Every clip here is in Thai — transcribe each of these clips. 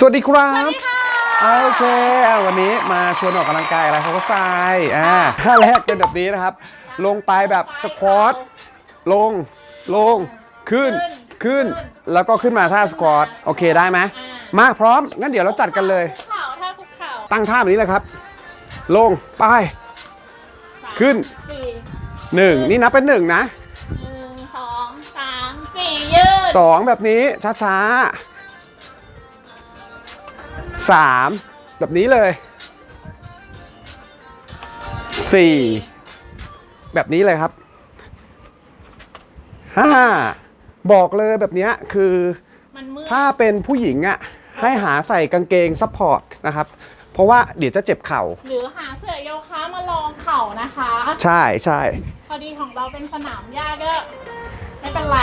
สวัสดีครับสวัสดีค่ะโอเคอะวันนี้มาชวนออกกำลังกายอะไรเขาก็ทรายอ่าท่าแรกเป็นแบบนี้นะครับ ลงไปแบบสควอตลงลงขึ้นขึ้น แล้วก็ขึ้นมาท่าสควอตโอเคได้ไหมมาพร้อม งั้นเดี๋ยวเราจัดกันเลยคุกเข่าท่าคุกเข่าตั้งท่าแบบนี้เลยครับ ลงไปสามขึ้นสี่หนึ่งนี่นับเป็นหนึ่งนะหนึ่งสองสามสี่ยืดสองแบบนี้ช้าๆ สามแบบนี้เลยสี่แบบนี้เลยครับห้าบอกเลยแบบเนี้ยคือมันเมื่อยถ้าเป็นผู้หญิงอะให้หาใส่กางเกงซัพพอร์ตนะครับ เพราะว่าเดี๋ยวจะเจ็บเข่า หรือหาเสื่อโยคะมาลองเข่านะคะ ใช่ใช่พอดีของเราเป็นสนามหญ้าก็ ไม่เป็นไร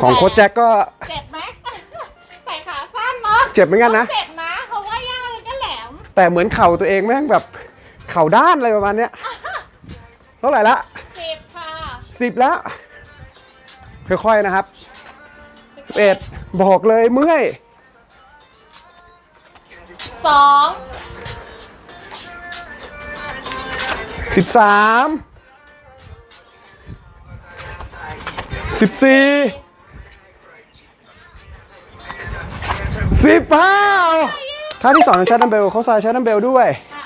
ของโค้ชแจ็คก็เจ็บ เนาะเจ็บเหมือนกันนะ เจ็บนะเพราะว่าหญ้ามันก็แหลม แต่เหมือนเข่าตัวเองแม่งแบบเข่าด้านอะไรประมาณเนี้ยเท่าไหร่ละเจ็บค่ะสิบแล้วค่อยๆนะครับเอ็ดบอกเลยเมื่อยสองสิบสามสิบสี่ สิบห้าท่าที่สองใช้ดัมเบลเขาใส่ใช้ดัมเบลด้วยค่ะ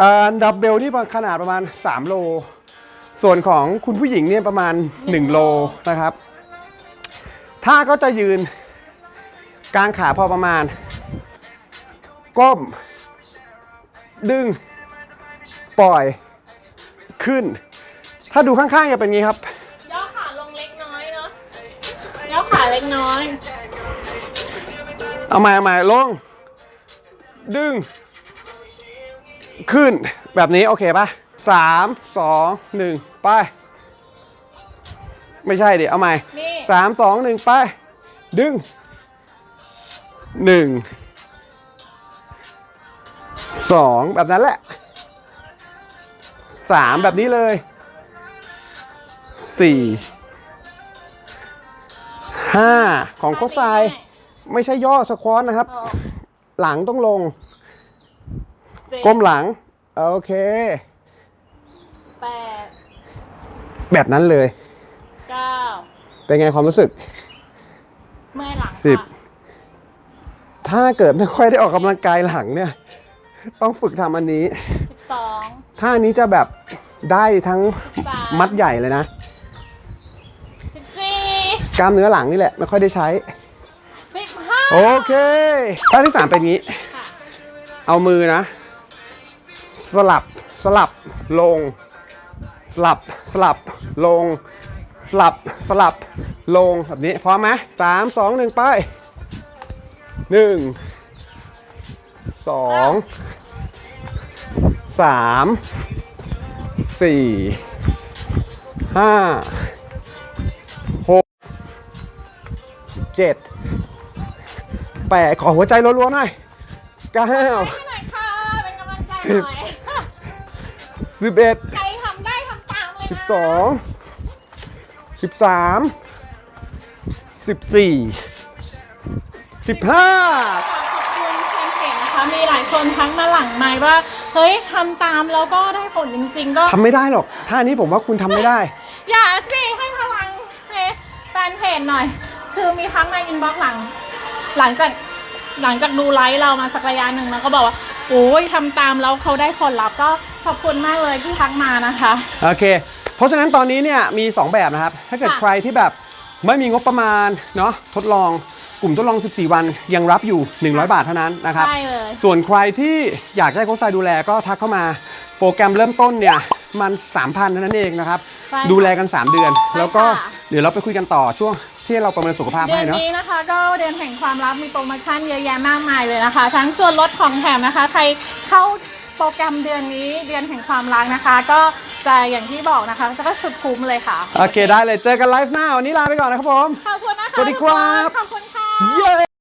อ่าดัมเบลนี่ขนาดประมาณ 3 โล ส่วนของคุณผู้หญิงเนี่ยประมาณ 1 โลนะครับท่าก็จะยืนกางขาพอประมาณ ก้ม ดึง ปล่อยขึ้น ถ้าดูข้างๆจะเป็นงี้ครับ เอาใหม่เอาใหม่ลง ดึง ขึ้นแบบนี้ โอเคปะสามสองหนึ่งไป ไม่ใช่ดิเอาใหม่นี่สามสองหนึ่งไป ดึงหนึ่งสองแบบนั้นแหละสามแบบนี้เลยสี่ห้าของโคชทราย ไม่ใช่ย่อสควอตนะครับหกหลังต้องลงเจ็ดก้มหลัง โอเค แปดแบบนั้นเลย เก้าเป็นไงความรู้สึก เมื่อยหลังสิบ ค่ะถ้าเกิดไม่ค่อยได้ออกกำลังกายหลังเนี่ย ต้องฝึกทำอันนี้สิบสองท่านี้จะแบบได้ทั้งสิบสามมัดใหญ่เลยนะ สิบสี่กล้ามเนื้อหลังนี่แหละ ไม่ค่อยได้ใช้สิบห้า โอเคท่าที่สามเป็นงี้ เอามือนะ สลับสลับลง สลับสลับลง สลับสลับลงแบบนี้พร้อมไหมสามสองหนึ่งไปหนึ่งสองสามสี่ห้าหกเจ็ด แปดขอหัวใจรัวๆหน่อยเก้าไปหน่อยค่ะ เป็นกำลังใจหน่อยสิบเอ็ดใครทำได้ทำตามเลยนะสิบสองสิบสามสิบสี่สิบห้าขอบคุณแฟนเพจนะคะ มีหลายคนทักมาหลังไมค์ว่า เฮ้ยทำตามแล้วก็ได้ผลจริงๆ ก็ทำไม่ได้หรอก ท่านี้ผมว่าคุณทำไม่ได้ อย่าสิให้พลังแฟนเพจหน่อย คือมีทั้งในอินบ็อกซ์หลัง หลังจากหลังจากดูไลฟ์เรามาสักระยะหนึ่งแล้วก็บอกว่าโอ้ยทำตามแล้วเขาได้ผลลัพธ์ก็ขอบคุณมากเลยที่ทักมานะคะ โอเค เพราะฉะนั้นตอนนี้เนี่ยมี 2 แบบนะครับ ถ้าเกิดค่ะ ใครที่แบบไม่มีงบประมาณเนาะทดลองกลุ่มทดลอง 14 วันยังรับอยู่ 100 บาทเท่านั้นนะครับได้เลย ส่วนใครที่อยากจะให้โค้ชทรายดูแลก็ทักเข้ามาโปรแกรมเริ่มต้นเนี่ยมัน 3,000เท่านั้นเองนะครับ ใช่ค่ะดูแลกัน 3 เดือน ใช่ค่ะแล้วก็ เดี๋ยวเราไปคุยกันต่อช่วงที่เราประเมินสุขภาพเดือให้นเนาะ นี้นะคะ ก็เดือนแห่งความรักมีโปรโมชั่นเยอะแยะมากมายเลยนะคะ ทั้งส่วนลดของแถมนะคะ ใครเข้าโปรแกรมเดือนนี้เดือนแห่งความรักนะคะ ก็จะอย่างที่บอกนะคะจะก็สุดคุ้มเลยค่ะโอเคได้เลยเจอกันไลฟ์หน้าวันนี้ลาไปก่อนนะครับผม ขอบคุณนะคะสวัสดีครับทุกนขอบคุณค่ะ เย้